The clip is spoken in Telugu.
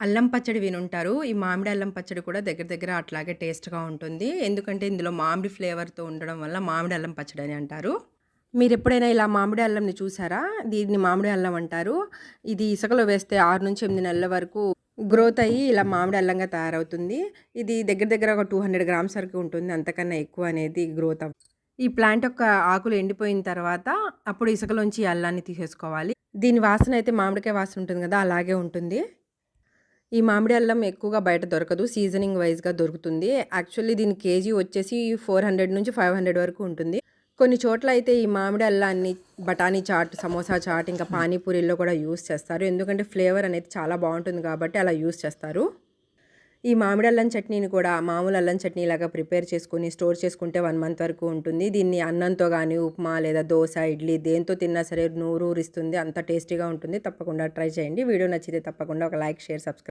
అల్లం పచ్చడి వినుంటారు. ఈ మామిడి అల్లం పచ్చడి కూడా దగ్గర దగ్గర అట్లాగే టేస్ట్‌గా ఉంటుంది. ఎందుకంటే ఇందులో మామిడి ఫ్లేవర్‌తో ఉండడం వల్ల మామిడి అల్లం పచ్చడి అని అంటారు. మీరు ఎప్పుడైనా ఇలా మామిడి అల్లంని చూసారా? దీన్ని మామిడి అల్లం అంటారు. ఇది ఇసుకలో వేస్తే 6-8 నెలల వరకు గ్రోత్ అయ్యి ఇలా మామిడి అల్లంగా తయారవుతుంది. ఇది దగ్గర దగ్గర ఒక 200 గ్రామ్స్ వరకు ఉంటుంది. అంతకన్నా ఎక్కువ అనేది గ్రోత్ అవ్ ఈ ప్లాంట్ యొక్క ఆకులు ఎండిపోయిన తర్వాత అప్పుడు ఇసుకలోంచి ఈ అల్లాన్ని తీసేసుకోవాలి. దీని వాసన అయితే మామిడికాయ వాసన ఉంటుంది కదా అలాగే ఉంటుంది. ఈ మామిడి అల్లం ఎక్కువగా బయట దొరకదు. సీజనింగ్ వైజ్గా దొరుకుతుంది. యాక్చువల్లీ దీని కేజీ వచ్చేసి 400-500 వరకు ఉంటుంది. కొన్ని చోట్ల అయితే ఈ మామిడి అల్లాన్ని బఠానీ చాట్, సమోసా చాట్, ఇంకా పానీపూరిలో కూడా యూస్ చేస్తారు. ఎందుకంటే ఫ్లేవర్ అనేది చాలా బాగుంటుంది కాబట్టి అలా యూజ్ చేస్తారు. ఈ మామిడి అల్లం చట్నీని కూడా మామూలు అల్లం చట్నీ లాగా ప్రిపేర్ చేసుకుని స్టోర్ చేసుకుంటే వన్ మంత్ వరకు ఉంటుంది. దీన్ని అన్నంతో కానీ ఉప్మా లేదా దోశ ఇడ్లీ దేంతో తిన్నా సరే నోరూరిస్తుంది. అంత టేస్టీగా ఉంటుంది. తప్పకుండా ట్రై చేయండి. వీడియో నచ్చితే తప్పకుండా ఒక లైక్, షేర్, సబ్స్క్రైబ్